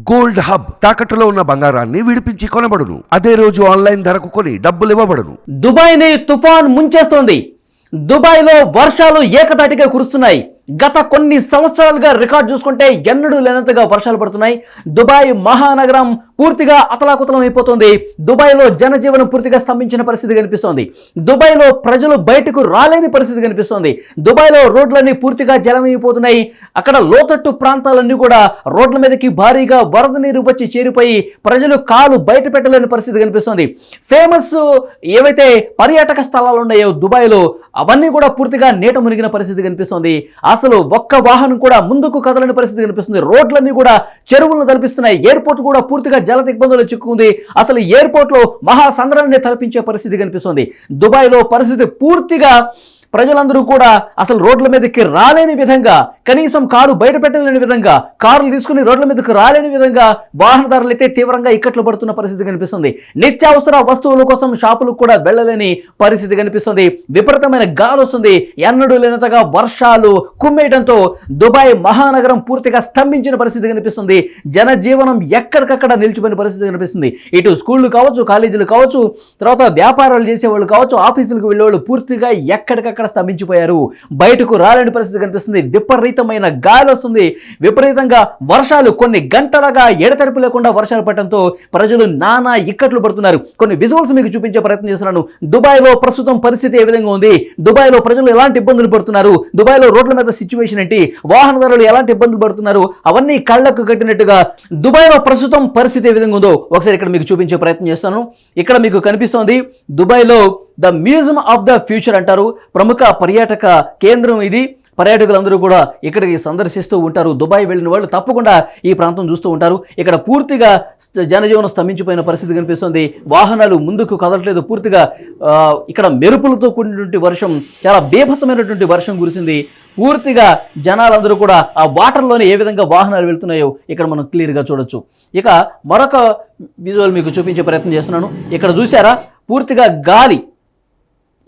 Gold hub తాకట్టులో ఉన్న బంగారాన్ని విడిపించి కొనబడును. అదే రోజు ఆన్లైన్ ధరకు కొని డబ్బులు ఇవ్వబడును. దుబాయ్ని తుఫాన్ ముంచేస్తోంది. దుబాయ్లో వర్షాలు ఏకతాటిగా కురుస్తున్నాయి. గత కొన్ని సంవత్సరాలుగా రికార్డ్ చూసుకుంటే ఎన్నడూ లేనంతగా వర్షాలు పడుతున్నాయి. దుబాయ్ మహానగరం పూర్తిగా అతలాకుతలం అయిపోతుంది. దుబాయ్లో జనజీవనం పూర్తిగా స్తంభించిన పరిస్థితి కనిపిస్తోంది. దుబాయ్లో ప్రజలు బయటకు రాలేని పరిస్థితి కనిపిస్తోంది. దుబాయ్లో రోడ్లన్నీ పూర్తిగా జలమైపోతున్నాయి. అక్కడ లోతట్టు ప్రాంతాలన్నీ కూడా రోడ్ల మీదకి భారీగా వరద నీరు వచ్చి చేరిపోయి ప్రజలు కాలు బయట పెట్టలేని పరిస్థితి కనిపిస్తోంది. ఫేమస్ ఏవైతే పర్యాటక స్థలాలు ఉన్నాయో దుబాయ్లో అవన్నీ కూడా పూర్తిగా నీట మునిగిన పరిస్థితి కనిపిస్తోంది. అసలు ఒక్క వాహనం కూడా ముందుకు కదలని పరిస్థితి కనిపిస్తుంది. రోడ్లన్నీ కూడా చెరువులను తలపిస్తున్నాయి. ఎయిర్పోర్ట్ కూడా పూర్తిగా జల దిగ్బంధంలో చిక్కుకుంది. అసలు ఎయిర్పోర్ట్లో మహాసంద్రాన్ని తలపించే పరిస్థితి కనిపిస్తుంది. దుబాయ్లో పరిస్థితి పూర్తిగా ప్రజలందరూ కూడా అసలు రోడ్ల మీదకి రాలేని విధంగా కనీసం కారు బయట పెట్టలేని విధంగా కారులు తీసుకుని రోడ్ల మీదకు రాలేని విధంగా వాహనదారులు అయితే తీవ్రంగా ఇక్కట్లు పడుతున్న పరిస్థితి కనిపిస్తుంది. నిత్యావసర వస్తువుల కోసం షాపులకు కూడా వెళ్ళలేని పరిస్థితి కనిపిస్తుంది. విపరీతమైన గాలి వస్తుంది. ఎన్నడూ లేనంతగా వర్షాలు కుమ్మేయడంతో దుబాయ్ మహానగరం పూర్తిగా స్తంభించిన పరిస్థితి కనిపిస్తుంది. జనజీవనం ఎక్కడికక్కడ నిలిచిపోయిన పరిస్థితి కనిపిస్తుంది. ఇటు స్కూళ్ళు కావచ్చు కాలేజీలు కావచ్చు తర్వాత వ్యాపారాలు చేసేవాళ్ళు కావచ్చు ఆఫీసులకు వెళ్ళేవాళ్ళు పూర్తిగా ఎక్కడికక్కడ స్తంభించిపోయారు. బయటకు రాలేని పరిస్థితి కనిపిస్తుంది. విపరీతమైన గాలి వస్తుంది విపరీతంగా వర్షాలు కొన్ని గంటలుగా ఎడతెరపు లేకుండా వర్షాలు పడటంతో ప్రజలు నానా ఇక్కట్లు పడుతున్నారు. కొన్ని విజువల్స్ మీకు చూపించే ప్రయత్నం చేస్తున్నాను. దుబాయ్లో ప్రస్తుతం పరిస్థితి ఏ విధంగా ఉంది? దుబాయ్లో ప్రజలు ఎలాంటి ఇబ్బందులు పడుతున్నారు? దుబాయ్లో రోడ్ల మీద సిచ్యువేషన్ ఏంటి? వాహనదారులు ఎలాంటి ఇబ్బందులు పడుతున్నారు? అవన్నీ కళ్ళకు కట్టినట్టుగా దుబాయ్లో ప్రస్తుతం పరిస్థితి ఏ విధంగా ఉందో ఒకసారి ఇక్కడ మీకు చూపించే ప్రయత్నం చేస్తాను. ఇక్కడ మీకు కనిపిస్తోంది దుబాయ్లో the museum of the future అంటారు. ప్రముఖ పర్యాటక కేంద్రం ఇది. పర్యాటకులందరూ కూడా ఇక్కడికి సందర్శిస్తూ ఉంటారు. దుబాయ్ వెళ్ళిన వాళ్ళు తప్పకుండా ఈ ప్రాంతం చూస్తూ ఉంటారు. ఇక్కడ పూర్తిగా జనజీవనం స్తంభించిపోయిన పరిస్థితి కనిపిస్తుంది. వాహనాలు ముందుకు కదలట్లేదు. పూర్తిగా ఇక్కడ మెరుపులతో కూడినటువంటి వర్షం చాలా బీభత్సమైనటువంటి వర్షం కురిసింది. పూర్తిగా జనాలందరూ కూడా ఆ వాటర్లోనే ఏ విధంగా వాహనాలు వెళ్తున్నాయో ఇక్కడ మనం క్లియర్గా చూడొచ్చు. ఇక మరొక విజువల్ మీకు చూపించే ప్రయత్నం చేస్తున్నాను. ఇక్కడ చూసారా పూర్తిగా గాలి.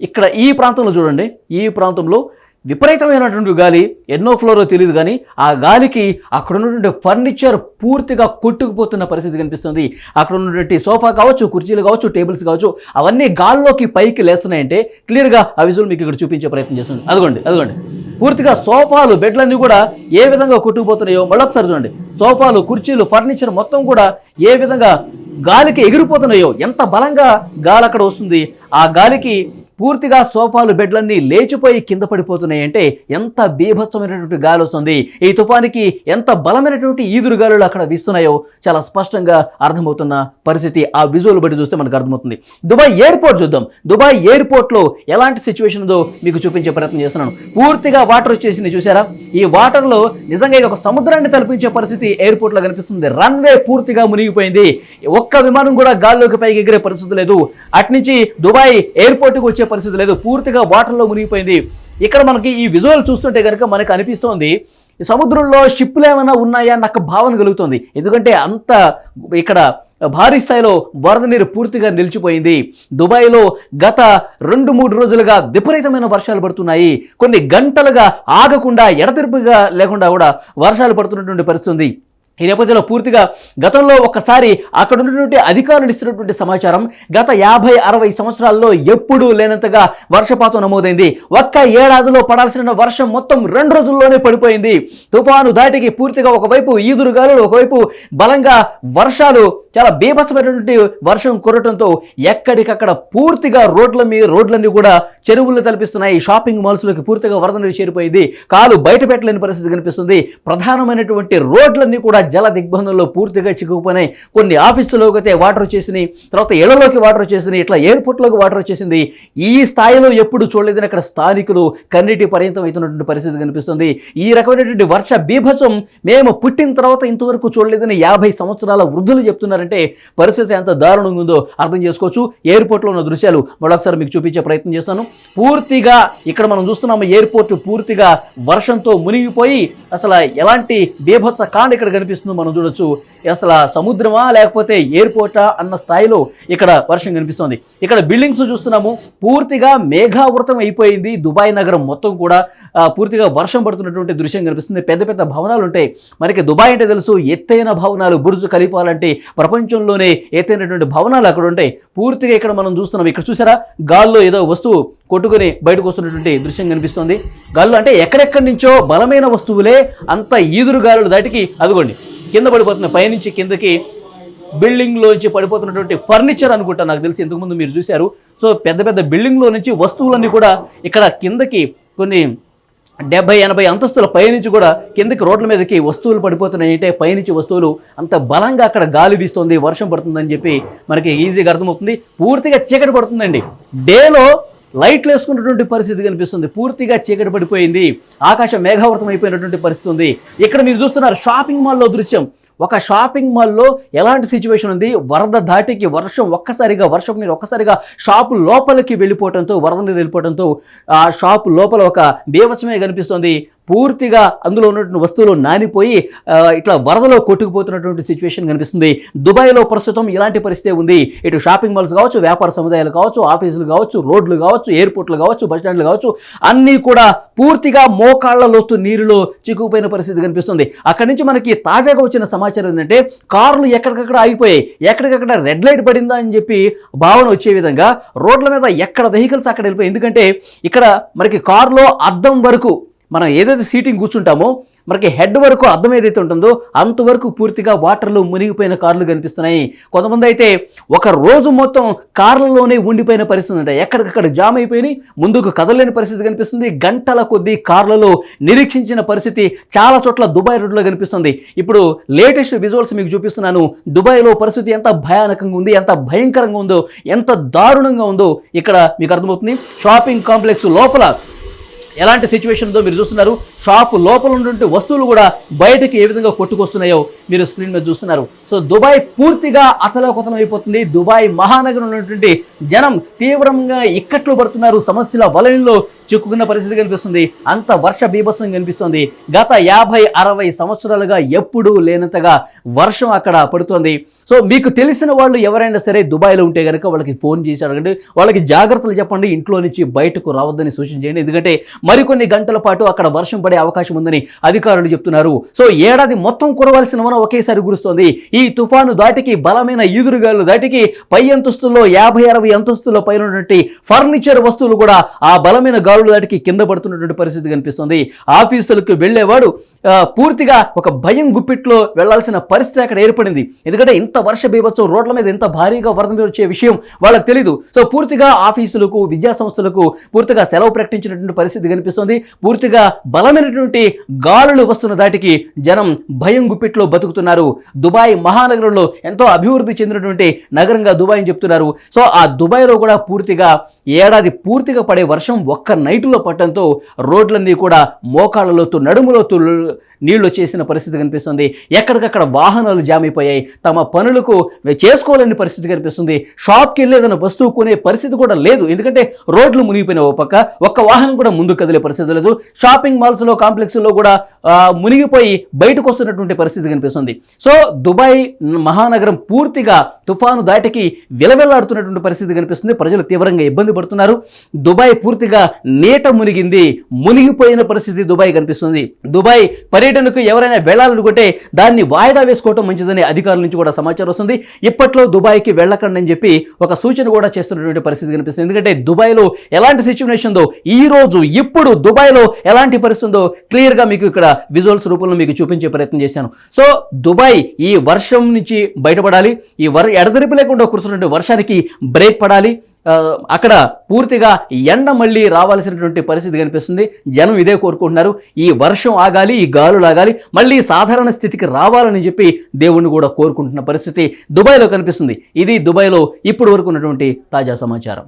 ఇక్కడ ఈ ప్రాంతంలో చూడండి. ఈ ప్రాంతంలో విపరీతమైనటువంటి గాలి. ఎన్నో ఫ్లోరో తెలియదు కానీ ఆ గాలికి అక్కడ ఉన్నటువంటి ఫర్నిచర్ పూర్తిగా కొట్టుకుపోతున్న పరిస్థితి కనిపిస్తుంది. అక్కడ ఉన్నటువంటి సోఫా కావచ్చు కుర్చీలు కావచ్చు టేబుల్స్ కావచ్చు అవన్నీ గాల్లోకి పైకి లేస్తున్నాయంటే క్లియర్గా ఆ విజువల్ మీకు ఇక్కడ చూపించే ప్రయత్నం చేస్తుంది. అదిగోండి అదిగోండి. పూర్తిగా సోఫాలు బెడ్లన్నీ కూడా ఏ విధంగా కొట్టుకుపోతున్నాయో మళ్ళొకసారి చూడండి. సోఫాలు కుర్చీలు ఫర్నిచర్ మొత్తం కూడా ఏ విధంగా గాలికి ఎగిరిపోతున్నాయో ఎంత బలంగా గాలి అక్కడ వస్తుంది ఆ గాలికి పూర్తిగా సోఫాలు బెడ్లన్నీ లేచిపోయి కింద పడిపోతున్నాయి అంటే ఎంత బీభత్సమైనటువంటి గాలి వస్తుంది ఈ తుఫానికి ఎంత బలమైనటువంటి ఈదురు గాలులు అక్కడ వీస్తున్నాయో చాలా స్పష్టంగా అర్థమవుతున్న పరిస్థితి ఆ విజువల్ బట్టి చూస్తే మనకు అర్థమవుతుంది. దుబాయ్ ఎయిర్పోర్ట్ చూద్దాం. దుబాయ్ ఎయిర్పోర్ట్లో ఎలాంటి సిచ్యువేషన్ ఉందో మీకు చూపించే ప్రయత్నం చేస్తున్నాను. పూర్తిగా వాటర్ వచ్చేసింది చూసారా? ఈ వాటర్లో నిజంగా ఇది ఒక సముద్రాన్ని తలపించే పరిస్థితి ఎయిర్పోర్ట్లో కనిపిస్తుంది. రన్వే పూర్తిగా మునిగిపోయింది. ఒక్క విమానం కూడా గాల్లోకి పైకి ఎగిరే పరిస్థితి లేదు. అట్నుంచి దుబాయ్ ఎయిర్పోర్ట్కి వచ్చే పరిస్థితి లేదు. పూర్తిగా వాటర్లో మునిగిపోయింది. ఇక్కడ మనకి ఈ విజువల్ చూస్తుంటే కనుక మనకు అనిపిస్తోంది సముద్రంలో షిప్లు ఏమైనా ఉన్నాయా నాకు భావన కలుగుతుంది. ఎందుకంటే అంత ఇక్కడ భారీ స్థాయిలో వరద నీరు పూర్తిగా నిలిచిపోయింది. దుబాయ్లో గత రెండు మూడు రోజులుగా విపరీతమైన వర్షాలు పడుతున్నాయి. కొన్ని గంటలుగా ఆగకుండా ఎడతెరిపిగా లేకుండా కూడా వర్షాలు పడుతున్నటువంటి పరిస్థితి ఉంది. ఈ నేపథ్యంలో పూర్తిగా గతంలో ఒక్కసారి అక్కడ ఉన్నటువంటి అధికారులు ఇస్తున్నటువంటి సమాచారం గత యాభై అరవై సంవత్సరాల్లో ఎప్పుడూ లేనంతగా వర్షపాతం నమోదైంది. ఒక్క ఏడాదిలో పడాల్సిన వర్షం మొత్తం రెండు రోజుల్లోనే పడిపోయింది. తుఫాను దాటికి పూర్తిగా ఒకవైపు ఈదురుగాలు ఒకవైపు బలంగా వర్షాలు చాలా బీభత్సమైనటువంటి వర్షం కురటంతో ఎక్కడికక్కడ పూర్తిగా రోడ్ల మీద రోడ్లన్నీ కూడా చెరువులు తలపిస్తున్నాయి. షాపింగ్ మాల్స్లోకి పూర్తిగా వరద నీరు చేరిపోయింది. కాలు బయట పెట్టలేని పరిస్థితి కనిపిస్తుంది. ప్రధానమైనటువంటి రోడ్లన్నీ కూడా జల దిగ్బంధంలో పూర్తిగా చిక్కుకుపోయినాయి. కొన్ని ఆఫీసులోకి అయితే వాటర్ వచ్చేసినాయి. తర్వాత ఇళ్ళలోకి వాటర్ వచ్చేసినాయి. ఇట్లా ఎయిర్పోర్ట్లోకి వాటర్ వచ్చేసింది. ఈ స్థాయిలో ఎప్పుడు చూడలేదని అక్కడ స్థానికులు కన్నీటి పర్యంతం అవుతున్నటువంటి పరిస్థితి కనిపిస్తుంది. ఈ రకమైనటువంటి వర్ష బీభత్సం మేము పుట్టిన తర్వాత ఇంతవరకు చూడలేదని యాభై సంవత్సరాల వృద్ధులు చెప్తున్నారు. చెప్తున్నారంటే పరిస్థితి ఎంత దారుణంగా ఉందో అర్థం చేసుకోవచ్చు. ఎయిర్పోర్ట్లో ఉన్న దృశ్యాలు మరొకసారి మీకు చూపించే ప్రయత్నం చేస్తాను. పూర్తిగా ఇక్కడ మనం చూస్తున్నాము ఎయిర్పోర్ట్ పూర్తిగా వర్షంతో మునిగిపోయి అసలు ఎలాంటి బీభత్స కాండ ఇక్కడ కనిపిస్తుందో మనం చూడొచ్చు. అసలు సముద్రమా లేకపోతే ఎయిర్పోర్టా అన్న స్థాయిలో ఇక్కడ వర్షం కనిపిస్తోంది. ఇక్కడ బిల్డింగ్స్ చూస్తున్నాము. పూర్తిగా మేఘావృతం అయిపోయింది. దుబాయ్ నగరం మొత్తం కూడా పూర్తిగా వర్షం పడుతున్నటువంటి దృశ్యం కనిపిస్తుంది. పెద్ద పెద్ద భవనాలు ఉంటాయి. మనకి దుబాయ్ అంటే తెలుసు ఎత్తైన భవనాలు బుర్జు కలిపాలంటే ప్రపంచంలోనే ఎత్తైనటువంటి భవనాలు అక్కడ ఉంటాయి. పూర్తిగా ఇక్కడ మనం చూస్తున్నాం. ఇక్కడ చూసారా? గాల్లో ఏదో వస్తువు కొట్టుకుని బయటకు వస్తున్నటువంటి దృశ్యం కనిపిస్తుంది. గాల్లో అంటే ఎక్కడెక్కడి నుంచో బలమైన వస్తువులే అంత ఈదురు గాలులు దాటికి అదిగోండి. కింద పడిపోతున్నాయి పైనుంచి కిందకి బిల్డింగ్లోంచి పడిపోతున్నటువంటి ఫర్నిచర్ అనుకుంటా నాకు తెలిసి ఇంతకుముందు మీరు చూశారు. సో పెద్ద పెద్ద బిల్డింగ్లో నుంచి వస్తువులన్నీ కూడా ఇక్కడ కిందకి కొన్ని డెబ్బై ఎనభై అంతస్తుల పైనుంచి కూడా కిందకి రోడ్ల మీదకి వస్తువులు పడిపోతున్నాయి. అంటే పైనుంచి వస్తువులు అంత బలంగా అక్కడ గాలి వీస్తుంది వర్షం పడుతుందని చెప్పి మనకి ఈజీగా అర్థమవుతుంది. పూర్తిగా చీకటి పడుతుందండి. డేలో లైట్లు వేసుకున్నటువంటి పరిస్థితి కనిపిస్తుంది. పూర్తిగా చీకటి పడిపోయింది. ఆకాశం మేఘావృతం అయిపోయినటువంటి పరిస్థితి ఉంది. ఇక్కడ మీరు చూస్తున్నారు షాపింగ్ మాల్లో దృశ్యం. ఒక షాపింగ్ మాల్లో ఎలాంటి సిచ్యువేషన్ ఉంది? వరద దాటికి వర్షం ఒక్కసారిగా వర్షం నీరు ఒక్కసారిగా షాపు లోపలికి వెళ్ళిపోవడంతో వరద నీరు వెళ్ళిపోవడంతో ఆ షాపు లోపల ఒక బీభత్సమే కనిపిస్తుంది. పూర్తిగా అందులో ఉన్నటువంటి వస్తువులు నానిపోయి ఇట్లా వరదలో కొట్టుకుపోతున్నటువంటి సిచ్యువేషన్ కనిపిస్తుంది. దుబాయ్లో ప్రస్తుతం ఇలాంటి పరిస్థితి ఉంది. ఇటు షాపింగ్ మాల్స్ కావచ్చు వ్యాపార సముదాయాలు కావచ్చు ఆఫీసులు కావచ్చు రోడ్లు కావచ్చు ఎయిర్పోర్ట్లు కావచ్చు బస్ స్టాండ్లు కావచ్చు అన్నీ కూడా పూర్తిగా మోకాళ్ళ లోతు నీరులో చిక్కుకుపోయిన పరిస్థితి కనిపిస్తుంది. అక్కడి నుంచి మనకి తాజాగా వచ్చిన సమాచారం ఏంటంటే కార్లు ఎక్కడికక్కడ ఆగిపోయాయి. ఎక్కడికక్కడ రెడ్ లైట్ పడిందా అని చెప్పి భావన వచ్చే విధంగా రోడ్ల మీద ఎక్కడ వెహికల్స్ అక్కడ వెళ్ళిపోయాయి? ఎందుకంటే ఇక్కడ మనకి కారులో అద్దం వరకు మనం ఏదైతే సీటింగ్ కూర్చుంటామో మనకి హెడ్ వరకు అర్థం ఏదైతే ఉంటుందో అంతవరకు పూర్తిగా వాటర్లో మునిగిపోయిన కార్లు కనిపిస్తున్నాయి. కొంతమంది అయితే ఒక రోజు మొత్తం కార్లలోనే ఉండిపోయిన పరిస్థితి ఉంటాయి ఎక్కడికక్కడ జామ్ అయిపోయి ముందుకు కదలేని పరిస్థితి కనిపిస్తుంది. గంటల కొద్దీ కార్లలో నిరీక్షించిన పరిస్థితి చాలా చోట్ల దుబాయ్ రోడ్లో కనిపిస్తుంది. ఇప్పుడు లేటెస్ట్ విజువల్స్ మీకు చూపిస్తున్నాను. దుబాయ్లో పరిస్థితి ఎంత భయానకంగా ఉంది ఎంత భయంకరంగా ఉందో ఎంత దారుణంగా ఉందో ఇక్కడ మీకు అర్థమవుతుంది. షాపింగ్ కాంప్లెక్స్ లోపల ఎలాంటి సిచ్యువేషన్ ఉందో మీరు చూస్తున్నారు. షాప్ లోపల ఉన్నటువంటి వస్తువులు కూడా బయటకి ఏ విధంగా కొట్టుకొస్తున్నాయో మీరు స్క్రీన్ మీద చూస్తున్నారు. సో దుబాయ్ పూర్తిగా అతలకుతలం అయిపోతుంది. దుబాయ్ మహానగరం ఉన్నటువంటి జనం తీవ్రంగా ఇక్కట్లు పడుతున్నారు. సమస్యల వలయంలో చిక్కుకున్న పరిస్థితి కనిపిస్తుంది. అంత వర్ష బీభత్సం కనిపిస్తుంది. గత యాభై అరవై సంవత్సరాలుగా ఎప్పుడూ లేనంతగా వర్షం అక్కడ పడుతోంది. సో మీకు తెలిసిన వాళ్ళు ఎవరైనా సరే దుబాయ్లో ఉంటే కనుక వాళ్ళకి ఫోన్ చేసి అడగండి. వాళ్ళకి జాగ్రత్తలు చెప్పండి. ఇంట్లో నుంచి బయటకు రావద్దని సూచించండి. ఎందుకంటే మరికొన్ని గంటల పాటు అక్కడ వర్షం పడే అవకాశం ఉందని అధికారులు చెప్తున్నారు. సో ఏడాది మొత్తం కురవలసిన వన ఒకేసారి కురుస్తోంది. ఈ తుఫాను దాటికి బలమైన ఈదురుగాలు దాటికి పై అంతస్తుల్లో యాభై అరవై అంతస్తుల పైన ఉన్నట్టు ఫర్నిచర్ వస్తువులు కూడా ఆ బలమైన కాళ్ళు దాటికి కింద పడుతున్నటువంటి పరిస్థితి కనిపిస్తుంది. ఆఫీసులకు వెళ్ళేవాడు పూర్తిగా ఒక భయం గుప్పిట్లో వెళ్ళాల్సిన పరిస్థితి అక్కడ ఏర్పడింది. ఎందుకంటే ఇంత వర్ష బీభత్సం రోడ్ల మీద ఎంత భారీగా వరద వచ్చే విషయం వాళ్ళకి తెలియదు సో పూర్తిగా ఆఫీసులకు విద్యా సంస్థలకు పూర్తిగా సెలవు ప్రకటించినటువంటి పరిస్థితి కనిపిస్తుంది. పూర్తిగా బలమైనటువంటి గాలులు వస్తున్న దాటికి జనం భయం గుప్పిట్లో బతుకుతున్నారు. దుబాయ్ మహానగరంలో ఎంతో అభివృద్ధి చెందినటువంటి నగరంగా దుబాయ్ అని చెప్తున్నారు. సో ఆ దుబాయ్లో కూడా పూర్తిగా ఏడాది పూర్తిగా పడే వర్షం ఒక్క నైట్లో పట్టడంతో రోడ్లన్నీ కూడా మోకాళ్ళలోతు నడుములోతు నీళ్ళు వచ్చేసిన పరిస్థితి కనిపిస్తుంది. ఎక్కడికక్కడ వాహనాలు జామ్ అయిపోయాయి తమ పనులకు చేసుకోలేని పరిస్థితి కనిపిస్తుంది. షాప్కి వెళ్ళి ఏదైనా వస్తువు కొనే పరిస్థితి కూడా లేదు. ఎందుకంటే రోడ్లు మునిగిపోయిన ఒక పక్క ఒక్క వాహనం కూడా ముందుకు కదిలే పరిస్థితి లేదు. షాపింగ్ మాల్స్లో కాంప్లెక్స్లో కూడా మునిగిపోయి బయటకు వస్తున్నటువంటి పరిస్థితి కనిపిస్తుంది. సో దుబాయ్ మహానగరం పూర్తిగా తుఫాను దాటికి విలవెల్లాడుతున్నటువంటి పరిస్థితి కనిపిస్తుంది. ప్రజలు తీవ్రంగా ఇబ్బంది పడుతున్నారు. దుబాయ్ పూర్తిగా నీట మునిగింది. మునిగిపోయిన పరిస్థితి దుబాయ్ కనిపిస్తుంది. దుబాయ్ పర్యటనకు ఎవరైనా వెళ్ళాలనుకుంటే దాన్ని వాయిదా వేసుకోవటం మంచిదని అధికారుల నుంచి కూడా సమాచారం వస్తుంది. ఇప్పట్లో దుబాయ్కి వెళ్ళకండి అని చెప్పి ఒక సూచన కూడా చేస్తున్నటువంటి పరిస్థితి కనిపిస్తుంది. ఎందుకంటే దుబాయ్లో ఎలాంటి సిచ్యువేషన్ ఉందో ఈ రోజు ఇప్పుడు దుబాయ్లో ఎలాంటి పరిస్థితి ఉందో క్లియర్గా మీకు ఇక్కడ విజువల్స్ రూపంలో మీకు చూపించే ప్రయత్నం చేశాను. సో దుబాయ్ ఈ వర్షం నుంచి బయటపడాలి. ఈ వర్ ఎడతెరిపి లేకుండా కురుస్తున్నటువంటి వర్షానికి బ్రేక్ పడాలి. అక్కడ పూర్తిగా ఎండ మళ్ళీ రావాల్సినటువంటి పరిస్థితి కనిపిస్తుంది. జనం ఇదే కోరుకుంటున్నారు. ఈ వర్షం ఆగాలి ఈ గాలులు ఆగాలి మళ్ళీ సాధారణ స్థితికి రావాలని చెప్పి దేవుణ్ణి కూడా కోరుకుంటున్న పరిస్థితి దుబాయ్లో కనిపిస్తుంది. ఇది దుబాయ్లో ఇప్పటి వరకు ఉన్నటువంటి తాజా సమాచారం.